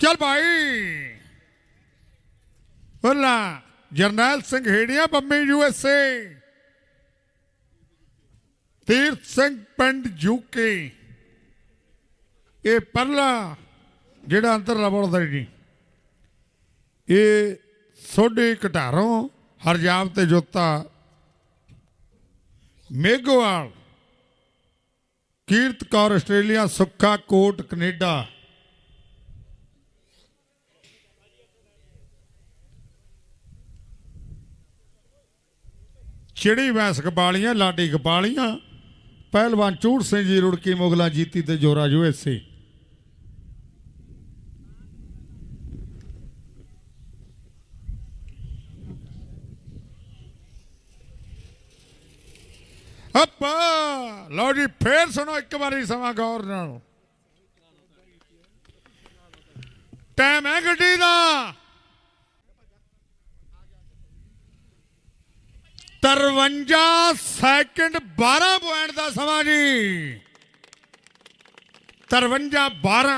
ਚੱਲ ਭਾਈ। Balla Jarnail Singh Heriyan Bambi U S A. Tirath Singh ਪਿੰਡ UK ਇਹ ਪਰਲਾ ਜਿਹੜਾ ਅੰਤਰ ਰਬੜਦਾ ਜੀ ਇਹ ਸੋਢੀ ਘਟਾਰੋਂ ਹਰਜਾਬ ਤੇ ਜੋਤਾ ਮੇਗੋਵਾਲ ਕੀਰਤ ਕੌਰ ਆਸਟ੍ਰੇਲੀਆ ਸੁੱਖਾ ਕੋਟ ਕੈਨੇਡਾ। ਚਿੜੀ ਵੈਸ ਕਪਾਲੀਆਂ ਲਾਡੀ ਕਪਾਲੀਆਂ ਪਹਿਲਵਾਨ ਚੂੜ ਸਿੰਘ ਜੀ ਰੁੜਕੀ ਮੁਗਲਾ ਜੀਤੀ ਤੇ ਜੋਰਾ ਯੂਐਸਏ ਅੱਪਾ! ਲਓ ਜੀ, ਫੇਰ ਸੁਣੋ ਇੱਕ ਵਾਰੀ ਸਮਾਂ ਗੌਰ ਨਾਲ। ਟਾਈਮ ਹੈ ਗੱਡੀ ਦਾ 53 ਸੈਕਿੰਡ 12 ਪੁਆਇੰਟ ਦਾ ਸਮਾਂ ਜੀ। 53 12